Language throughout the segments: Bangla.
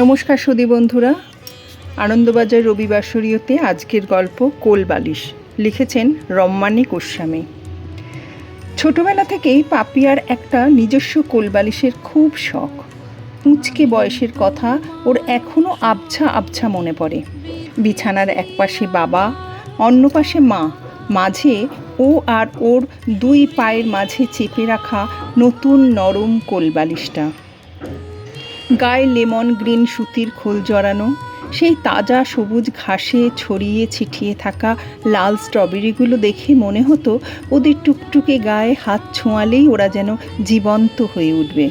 নমস্কার সুদী বন্ধুরা। আনন্দবাজার রবিবার শরীয়তে আজকের গল্প কোলবালিশ লিখেছেন রম্মানী গোস্বামী। ছোটবেলা থেকেই পাপিয়ার একটা নিজস্ব কোলবালিশের খুব শখ। উঁচকে বয়সের কথা ওর এখনও আবছা আবছা মনে পড়ে। বিছানার এক পাশে বাবা, অন্য পাশে মা, মাঝে ও আর ওর দুই পায়ের মাঝে চেপে রাখা নতুন নরম কোলবালিশটা গায়ে লেমন গ্রিন সুতির খোল জড়ানো, সেই তাজা সবুজ ঘাসে ছড়িয়ে ছিটিয়ে থাকা লাল স্ট্রবেরিগুলো দেখে মনে হতো ওদের টুকটুকে গায়ে হাত ছোঁয়ালেই ওরা যেন জীবন্ত হয়ে উঠবে।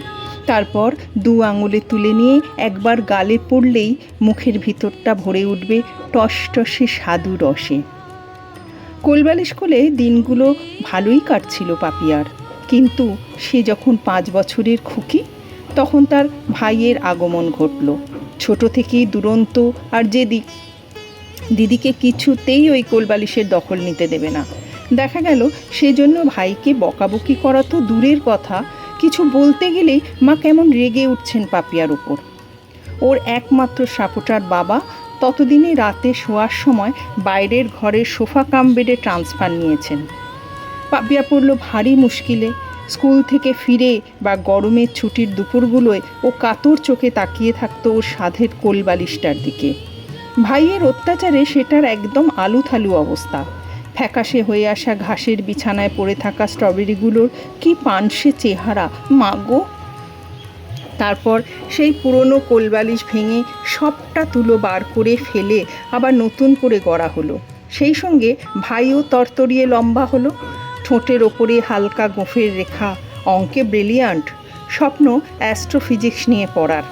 তারপর দু আঙুলে তুলে নিয়ে একবার গালে পড়লেই মুখের ভিতরটা ভরে উঠবে টসটসে স্বাদু রসে। কোলবালিশ কোলে দিনগুলো ভালোই কাটছিল পাপিয়ার, কিন্তু সে যখন পাঁচ বছরের খুকি তখন তার ভাইয়ের আগমন ঘটল। ছোট থেকেই দুরন্ত আর যে দি দিদিকে কিছুতেই ওই কোলবালিশের দখল নিতে দেবে না। দেখা গেল সেজন্য ভাইকে বকাবকি করা তো দূরের কথা, কিছু বলতে গেলেই মা কেমন রেগে উঠছেন পাপিয়ার উপর। ওর একমাত্র সাপোটার বাবা ততদিনে রাতে শোয়ার সময় বাইরের ঘরের সোফা কাম বেডে ট্রান্সফার নিয়েছেন। পাপিয়া পড়ল ভারী মুশকিলে। স্কুল থেকে ফিরে বা গরমের ছুটির দুপুরগুলোয় ও কাতর চোখে তাকিয়ে থাকতো ওর সাধের কোলবালিশটার দিকে। ভাইয়ের অত্যাচারে সেটার একদম আলুথালু অবস্থা। ফ্যাকাশে হয়ে আসা ঘাসের বিছানায় পড়ে থাকা স্ট্রবেরিগুলোর কি পানসে চেহারা মাগো তারপর সেই পুরনো কোলবালিশ ভেঙে সবটা তুলো বার করে ফেলে আবার নতুন করে গড়া হলো। সেই সঙ্গে ভাইও তরতরিয়ে লম্বা হলো। ঠোঁটের ওপরে হালকা গোফের রেখা, অঙ্কে ব্রিলিয়ান্ট। স্বপ্ন অ্যাস্ট্রোফিজিক্স নিয়ে পড়ার।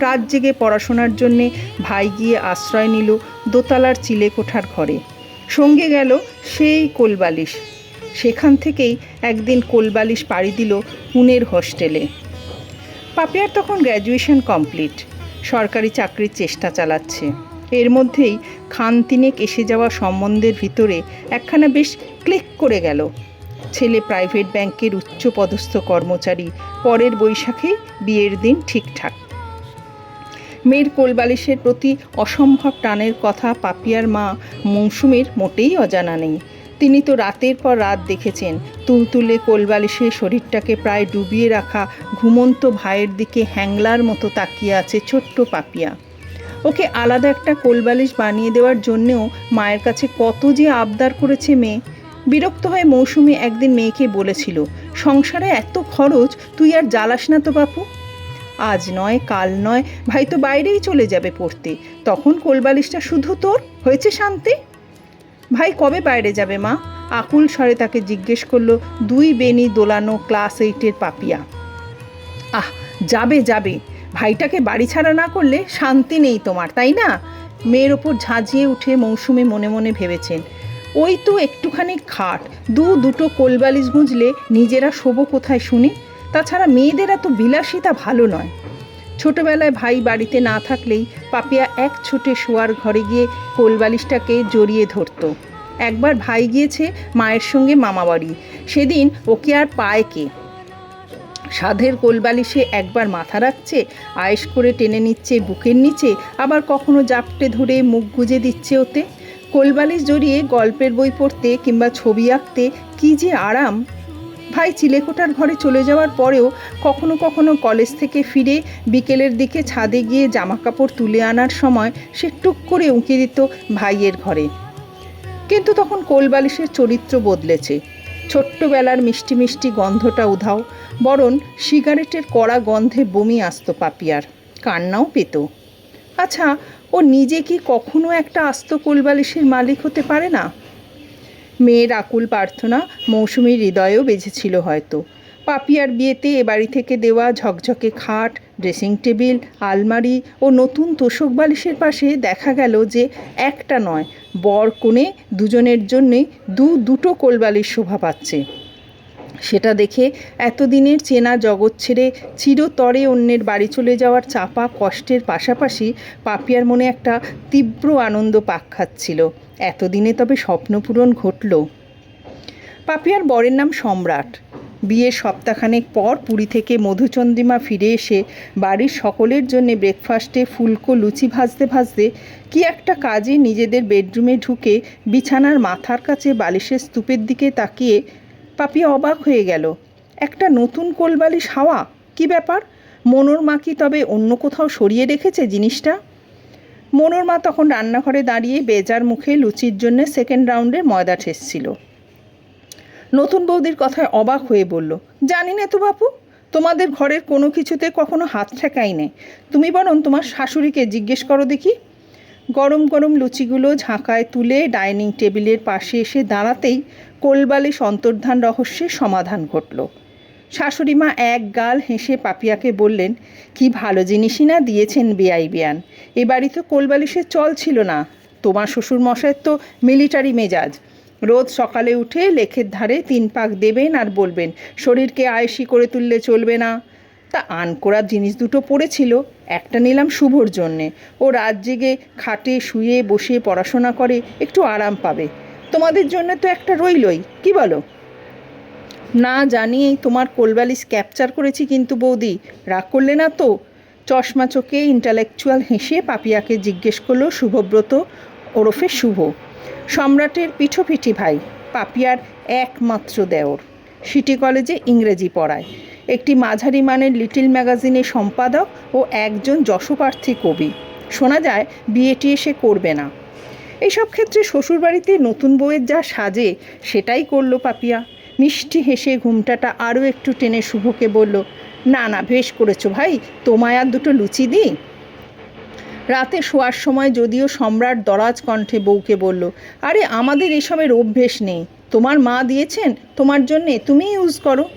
রাত জেগে পড়াশোনার জন্যে ভাই গিয়ে আশ্রয় নিল দোতলার চিলে কোঠার ঘরে। সঙ্গে গেল সেই কোলবালিশ। সেখান থেকেই একদিন কোলবালিশ পাড়ি দিল পুনের হোস্টেলে। পাপিয়ার তখন গ্র্যাজুয়েশন কমপ্লিট। সরকারি চাকরির চেষ্টা চালাচ্ছে। এর মধ্যেই খান তিনেক এসে যাওয়া সম্বন্ধের ভিতরে একখানা বেশ ক্লিক করে গেল। ছেলে প্রাইভেট ব্যাংকের উচ্চপদস্থ কর্মচারী। পরের বৈশাখে বিয়ের দিন ঠিকঠাক। মেয়ের কোলবালিশের প্রতি অসম্ভব টানের কথা পাপিয়ার মা মৌসুমের মোটেই অজানা নেই। তিনি তো রাতের পর রাত দেখেছেন, তুলতুলে কোলবালিশে শরীরটাকে প্রায় ডুবিয়ে রাখা ঘুমন্ত ভাইয়ের দিকে হ্যাংলার মতো তাকিয়ে আছে ছোট্ট পাপিয়া। ওকে আলাদা একটা কোলবালিশ বানিয়ে দেওয়ার জন্যেও মায়ের কাছে কত যে আবদার করেছে মেয়ে। বিরক্ত হয়ে মৌসুমি একদিন মেয়েকে বলেছিল, সংসারে এত খরচ, তুই আর জ্বালাস না তো বাপু? আজ নয়, কাল নয়, ভাই তো বাইরেই চলে যাবে পড়তে। তখন কোলবালিশটা শুধু তোর? হয়েছে শান্তি? ভাই, কবে বাইরে যাবে মা? আকুল স্বরে তাকে জিজ্ঞেস করল দুই বেনি দোলানো ক্লাস এইটের পাপিয়া। আহ, যাবে যাবে। ভাইটাকে বাড়ি ছাড়া না করলে শান্তি নেই তোমার, তাই না? মেয়ের ওপর ঝাঁঝিয়ে উঠে মৌসুমি মনে মনে ভেবেছেন ওই তো একটুখানি খাট। দু দুটো কোলবালিশ গুঁজলে নিজেরা শোবো কোথায় শুনি? তাছাড়া মেয়েদের এত বিলাসিতা ভালো নয়। ছোটবেলায় ভাই বাড়িতে না থাকলেই পাপিয়া এক ছুটে শোয়ার ঘরে গিয়ে কোলবালিশটাকে জড়িয়ে ধরতো। একবার ভাই গিয়েছে মায়ের সঙ্গে মামাবাড়ি। সেদিন ওকে আর পায় কে? সাধের কোলবালিশে একবার মাথা রাখছে আয়েস করে টেনে নিচ্ছে বুকের নিচে, আবার কখনো জাপটে ধরে মুখ গুজে দিচ্ছে ওতে। কোলবালিশ জড়িয়ে গল্পের বই পড়তে কিংবা ছবি আঁকতে কী যে আরাম। ভাই চিলেকোটার ঘরে চলে যাওয়ার পরেও কখনো কখনো কলেজ থেকে ফিরে বিকেলের দিকে ছাদে গিয়ে জামা কাপড় তুলে আনার সময় সে টুক করে উঁকি দিত ভাইয়ের ঘরে। কিন্তু তখন কোলবালিশের চরিত্র বদলেছে। ছোট্টবেলার মিষ্টি মিষ্টি গন্ধটা উধাও, বরং সিগারেটের কড়া গন্ধে বমি আসতো পাপিয়ার। কান্নাও পেত। আচ্ছা ও নিজে কি কখনো একটা আস্ত কোলবালিশের মালিক হতে পারে না? মেয়ের আকুল প্রার্থনা মৌসুমীর হৃদয়েও বেজেছিল হয়তো। পাপিয়ার বিয়েতে এ বাড়ি থেকে দেওয়া ঝকঝকে খাট, ড্রেসিং টেবিল, আলমারি ও নতুন তোষক বালিশের পাশে দেখা গেল যে একটা নয়, বর কোণে দুজনের জন্যেই দু দুটো কোলবালিশ শোভা পাচ্ছে। সেটা দেখে এতদিনের চেনা জগৎ ছেড়ে চিরতরে অন্যের বাড়ি চলে যাওয়ার চাপা কষ্টের পাশাপাশি পাপিয়ার মনে একটা তীব্র আনন্দ পাক খাচ্ছিল। এতদিনে তবে স্বপ্নপূরণ ঘটল। পাপিয়ার বরের নাম সম্রাট। বিয়ের সপ্তাহখানেক পর পুরী থেকে মধুচন্দ্রিমা ফিরে এসে বাড়ির সকলের জন্য ব্রেকফাস্টে ফুলকো লুচি ভাজতে ভাজতে কি একটা কাজে নিজেদের বেডরুমে ঢুকে বিছানার মাথার কাছে বালিশের স্তূপের দিকে তাকিয়ে পাপিয়া অবাক হয়ে গেল। একটা নতুন কোলবালিশ হাওয়া কি ব্যাপার? মনোর মা কি তবে অন্য কোথাও সরিয়ে রেখেছে জিনিসটা? মনোর মা তখন রান্নাঘরে দাঁড়িয়ে বেজার মুখে লুচির জন্য সেকেন্ড রাউন্ডের ময়দা ঠেসছিল। নতুন বৌদির কথায় অবাক হয়ে বলল, জানি না তো বাপু, তোমাদের ঘরের কোনো কিছুতে কখনো হাত ঠেকাই নেই তুমি বরং তোমার শাশুড়িকে জিজ্ঞেস করো দেখি। গরম গরম লুচিগুলো ঝাঁকায় তুলে ডাইনিং টেবিলের পাশে এসে দাঁড়াতেই কোলবালিশ অন্তর্ধান রহস্যের সমাধান ঘটল। শাশুড়ি মা এক গাল হেসে পাপিয়াকে বললেন, কি ভালো জিনিসই না দিয়েছেন বেআই বেয়ান এ বাড়ি তো কোলবালিশের চল ছিল না। তোমার শ্বশুর মশাইয়ের তো মিলিটারি মেজাজ। রোজ সকালে উঠে লেখের ধারে তিন পাক দেবেন আর বলবেন, শরীরকে আয়েসি করে তুললে চলবে না। তা আন করার জিনিস দুটো পড়েছিল, একটা নিলাম শুভর জন্যে। ও রাত জেগে খাটে শুয়ে বসে পড়াশোনা করে, একটু আরাম পাবে। তোমাদের জন্য তো একটা রইলই, কি বলো? না জানিয়েই তোমার কোলবালিশ ক্যাপচার করেছি কিন্তু বৌদি, রাগ করলে না তো? চশমা চোখে ইন্টালেকচুয়াল হেসে পাপিয়াকে জিজ্ঞেস করল, শুভব্রত, ওরফে শুভ, সম্রাটের পিঠোপিঠি ভাই, পাপিয়ার একমাত্র দেওর, সিটি কলেজে ইংরেজি পড়ায়, একটি মাঝারি মানের লিটিল ম্যাগাজিনের সম্পাদক ও একজন যশোপার্থী কবি, শোনা যায় বিয়েটি এসে করবে না। এইসব ক্ষেত্রে শ্বশুরবাড়িতে নতুন বউয়ের যা সাজে সেটাই করল পাপিয়া। মিষ্টি হেসে ঘুমটাটা আরও একটু টেনে শুভকে বলল, না না, বেশ করেছ ভাই, তোমায় আর দুটো লুচি দিই? রাতে শোয়ার সময় যদিও সম্রাট দরাজ কণ্ঠে বউকে বলল, আরে, আমাদের এসবের অভ্যেস নেই। তোমার মা দিয়েছেন, তোমার জন্যে তুমি ইউজ করো।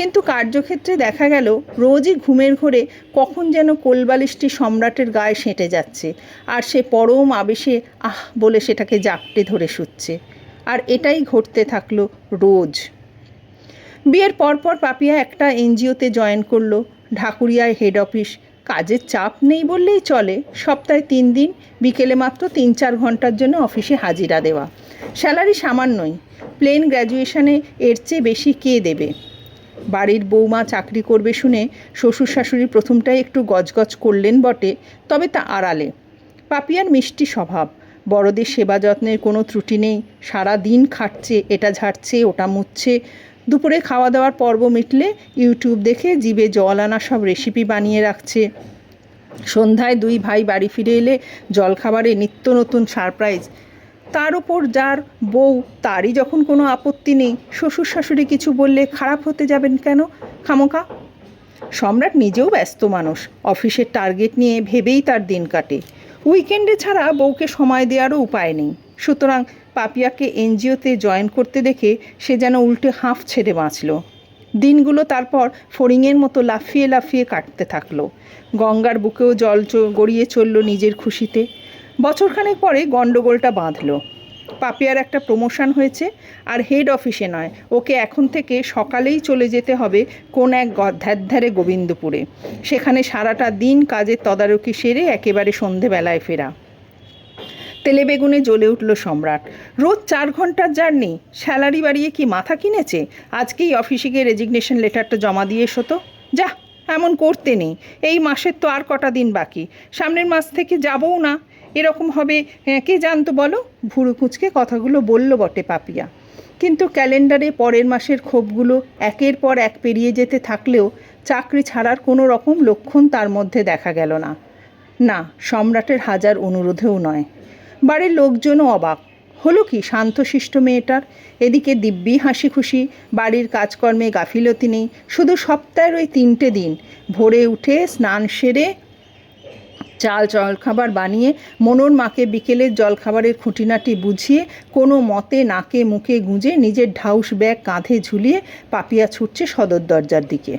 কিন্তু কার্যক্ষেত্রে দেখা গেল, রোজই ঘুমের ঘোরে কখন যেন কোলবালিশটি সম্রাটের গায়ে সেঁটে যাচ্ছে আর সে পরম আবেশে, আহ! বলে সেটাকে জাপটে ধরে শুচ্ছে। আর এটাই ঘটতে থাকল রোজ। বিয়ের পরপর পাপিয়া একটা এনজিওতে জয়েন করল। ঢাকুরিয়ায় হেড অফিস। কাজের চাপ নেই বললেই চলে। সপ্তাহে তিন দিন, বিকেলে মাত্র তিন চার ঘণ্টার জন্য অফিসে হাজিরা দেওয়া। স্যালারি সামান্যই। প্লেন গ্র্যাজুয়েশনে এর চেয়ে বেশি কে দেবে? বাড়ির বৌমা চাকরি করবে শুনে শ্বশুর শাশুড়ি প্রথমটাই একটু গজগজ করলেন বটে, তবে তা আড়ালে। পাপিয়ার মিষ্টি স্বভাব, বড়দের সেবা যত্নের কোনো ত্রুটি নেই, সারা দিন খাটছে, এটা ঝাড়ছে, ওটা মুছছে। দুপুরে খাওয়া দাওয়ার পর্ব মিটলে ইউটিউব দেখে জিভে জল আনা সব রেসিপি বানিয়ে রাখছে। সন্ধ্যায় দুই ভাই বাড়ি ফিরে এলে জলখাবারে নিত্য নতুন সারপ্রাইজ তার উপর যার বউ, তারই যখন কোনো আপত্তি নেই, শ্বশুর শাশুড়ি কিছু বললে খারাপ হতে যাবেন কেন? খামোকা সম্রাট নিজেও ব্যস্ত মানুষ, অফিসের টার্গেট নিয়ে ভেবেই তার দিন কাটে। উইকেন্ডে ছাড়া বউকে সময় দেওয়ারও উপায় নেই। সুতরাং পাপিয়াকে এনজিওতে জয়েন করতে দেখে সে যেন উল্টে হাঁফ ছেড়ে বাঁচল। দিনগুলো তারপর ফড়িংয়ের মতো লাফিয়ে লাফিয়ে কাটতে থাকল। গঙ্গার বুকেও জল গড়িয়ে চলল নিজের খুশিতে। বছরখানেক পরে গণ্ডগোলটা বাঁধলো। পাপিয়ার একটা প্রমোশন হয়েছে, আর হেড অফিসে নয়, ওকে এখন থেকে সকালেই চলে যেতে হবে কোন এক ধ্যারধারে গোবিন্দপুরে। সেখানে সারাটা দিন কাজের তদারকি সেরে একেবারে সন্ধেবেলায় ফেরা। তেলে বেগুনে জ্বলে উঠল সম্রাট। রোজ চার ঘণ্টার জার্নি? স্যালারি বাড়িয়ে কি মাথা কিনেছে? আজকেই অফিসে গিয়ে রেজিগনেশন লেটারটা জমা দিয়ে এসো তো। যা এমন করতে নেই। এই মাসের তো আর কটা দিন বাকি। সামনের মাস থেকে যাবও না। এরকম হবে। আহ, কে জানতো বলো? ভুরু কুচকে কথাগুলো বলল বটে পাপিয়া। কিন্তু ক্যালেন্ডারে পরের মাসের ক্ষোভগুলো একের পর এক পেরিয়ে যেতে থাকলেও চাকরি ছাড়ার কোনো রকম লক্ষণ তার মধ্যে দেখা গেল না। না সম্রাটের হাজার অনুরোধেও নয়। বাড়ির লোকজনও অবাক। হলো কি শান্তশিষ্ট মেয়েটার? এদিকে দিব্যি হাসি খুশি বাড়ির কাজকর্মে গাফিলতি নেই। শুধু সপ্তাহের ওই তিনটে দিন। ভোরে উঠে স্নান সেরে চাল, জলখাবার বানিয়ে মনোর মাকে বিকেলের জলখাবারের খুঁটিনাটি বুঝিয়ে কোনো মতে নাকে মুখে গুঁজে নিজের ঢাউস ব্যাগ কাঁধে ঝুলিয়ে পাপিয়া ছুটছে সদর দরজার দিকে।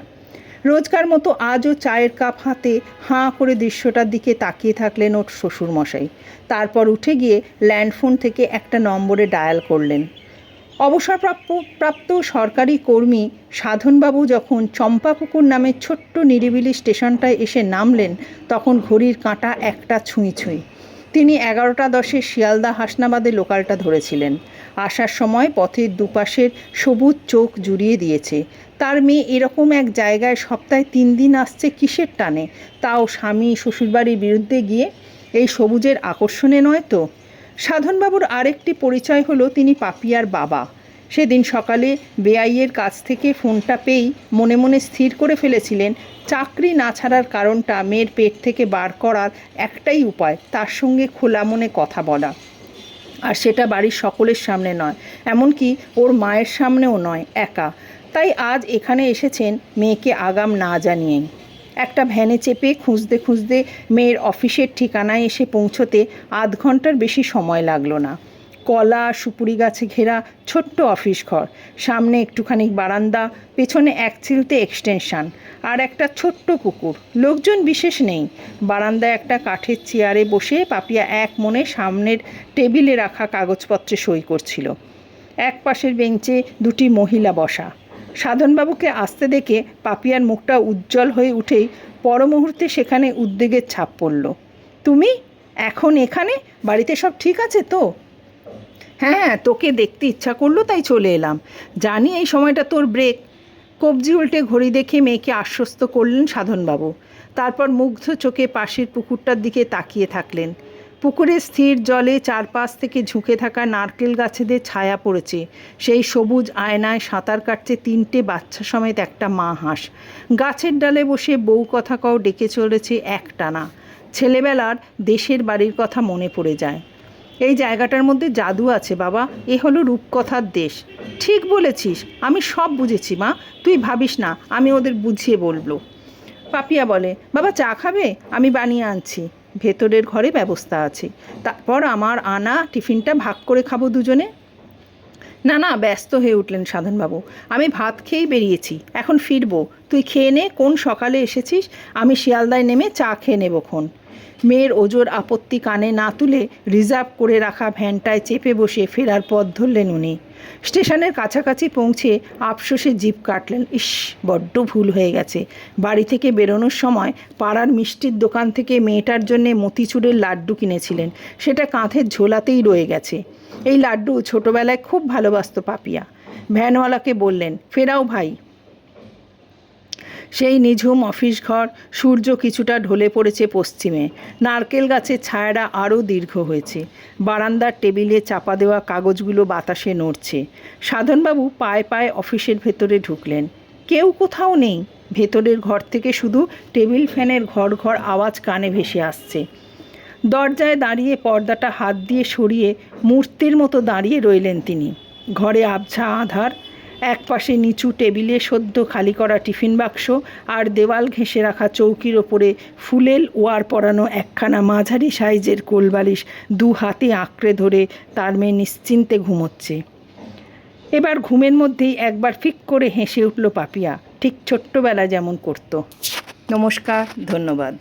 রোজকার মতো আজও চায়ের কাপ হাতে হাঁ করে দৃশ্যটার দিকে তাকিয়ে থাকলেন ওর শ্বশুরমশাই। তারপর উঠে গিয়ে ল্যান্ডফোন থেকে একটা নম্বরে ডায়াল করলেন। অবসরপ্রাপ্ত, প্রাপ্ত সরকারি কর্মী সাধনবাবু যখন চম্পাপুকুর নামের ছোট্ট নিরিবিলি স্টেশনটায় এসে নামলেন, তখন ঘড়ির কাঁটা একটা ছুঁই ছুঁই। তিনি এগারোটা দশে শিয়ালদা হাসনাবাদে লোকালটা ধরেছিলেন। আসার সময় পথের দুপাশের সবুজ চোখ জুড়িয়ে দিয়েছে। তার মেয়ে এরকম এক জায়গায় সপ্তাহে তিন দিন আসছে কিসের টানে? তাও স্বামী শ্বশুরবাড়ির বিরুদ্ধে গিয়ে এই সবুজের আকর্ষণে নয় তো? সাধনবাবুর আরেকটি পরিচয় হলো তিনি পাপিয়ার বাবা। সেদিন সকালে বেআইয়ের কাছ থেকে ফোনটা পেয়েই মনে মনে স্থির করে ফেলেছিলেন, চাকরি না ছাড়ার কারণটা মেয়ের পেট থেকে বার করার একটাই উপায়, তার সঙ্গে খোলা মনে কথা বলা। আর সেটা বাড়ির সকলের সামনে নয়, এমনকি ওর মায়ের সামনেও নয়, একা। তাই আজ এখানে এসেছেন মেয়েকে আগাম না জানিয়েই। একটা ভ্যানে চেপে খুঁজতে খুঁজতে মেয়ের অফিসের ঠিকানায় এসে পৌঁছতে আধ ঘণ্টার বেশি সময় লাগল না। কলা, সুপুরি গাছে ঘেরা ছোট্ট অফিস ঘর, সামনে একটুখানি বারান্দা, পেছনে এক চিলতে এক্সটেনশন আর একটা ছোট্ট কুকুর লোকজন বিশেষ নেই। বারান্দায় একটা কাঠের চেয়ারে বসে পাপিয়া এক মনে সামনের টেবিলে রাখা কাগজপত্রে সই করছিল। এক পাশের বেঞ্চে দুটি মহিলা বসা। সাধনবাবুকে আসতে দেখে পাপিয়ার মুখটা উজ্জ্বল হয়ে উঠেই পর মুহূর্তে সেখানে উদ্বেগের ছাপ পড়ল। তুমি? এখন এখানে? বাড়িতে সব ঠিক আছে তো? হ্যাঁ তোকে দেখতে ইচ্ছা করল তাই চলে এলাম। জানি এই সময়টা তোর ব্রেক। কবজি উল্টে ঘড়ি দেখে মেয়েকে আশ্বস্ত করলেন সাধনবাবু। তারপর মুগ্ধ চোখে পাশের পুকুরটার দিকে তাকিয়ে থাকলেন। পুকুরে স্থির জলে চারপাশ থেকে ঝুঁকে থাকা নারকেল গাছেদের ছায়া পড়েছে। সেই সবুজ আয়নায় সাঁতার কাটছে তিনটে বাচ্চা সমেত একটা মা হাঁস। গাছের ডালে বসে বউ কথা কও ডেকে চলেছে একটানা। ছেলেবেলার দেশের বাড়ির কথা মনে পড়ে যায়। এই জায়গাটার মধ্যে জাদু আছে বাবা, এ হলো রূপকথার দেশ। ঠিক বলেছিস, আমি সব বুঝেছি মা, তুই ভাবিস না, আমি ওদের বুঝিয়ে বলব। পাপিয়া বলে, বাবা চা খাবে? আমি বানিয়ে আনছি। ভেতরের ঘরে ব্যবস্থা আছে। তারপর আমার আনা টিফিনটা ভাগ করে খাব দুজনে। না না, ব্যস্ত হয়ে উঠলেন সাধনবাবু। আমি ভাত খেয়েই বেরিয়েছি। এখন ফিরবো। তুই খেয়ে নে, কোন সকালে এসেছিস? আমি শিয়ালদায় নেমে চা খেয়ে নেবক্ষণ মেয়ের ওজোর আপত্তি কানে না তুলে রিজার্ভ করে রাখা ভ্যানটায় চেপে বসে ফেরার পথ ধরলেন উনি। স্টেশনের কাছাকাছি পৌঁছে আফসোসে জিপ কাটলেন। ইস, বড্ড ভুল হয়ে গেছে। বাড়ি থেকে বেরোনোর সময় পাড়ার মিষ্টির দোকান থেকে মেয়েটার জন্যে মতিচুরের লাড্ডু কিনেছিলেন। সেটা কাঁধের ঝোলাতেই রয়ে গেছে। এই লাড্ডু ছোটোবেলায় খুব ভালোবাসত পাপিয়া। ভ্যানওয়ালাকে বললেন, ফেরাও ভাই। সেই নিঝুম অফিস ঘর, সূর্য কিছুটা ঢলে পড়েছে পশ্চিমে। নারকেল গাছের ছায়াটা আরও দীর্ঘ হয়েছে। বারান্দার টেবিলে চাপা দেওয়া কাগজগুলো বাতাসে নড়ছে। সাধনবাবু পায়ে পায়ে অফিসের ভেতরে ঢুকলেন। কেউ কোথাও নেই। ভেতরের ঘর থেকে শুধু টেবিল ফ্যানের ঘর ঘর আওয়াজ কানে ভেসে আসছে। দরজায় দাঁড়িয়ে পর্দাটা হাত দিয়ে সরিয়ে মূর্তির মতো দাঁড়িয়ে রইলেন তিনি। ঘরে আবছা আধার এক পাশে নিচু টেবিলে সদ্য খালি করা টিফিন বাক্স আর দেওয়াল ঘেঁষে রাখা চৌকির ওপরে ফুলেল ওয়ার পরানো একখানা মাঝারি সাইজের কোলবালিশ দু হাতে আঁকড়ে ধরে তার মেয়ে নিশ্চিন্তে ঘুমোচ্ছে। এবার ঘুমের মধ্যেই একবার ফিক করে হেসে উঠল পাপিয়া, ঠিক ছোট্টবেলা যেমন করতো। নমস্কার, ধন্যবাদ।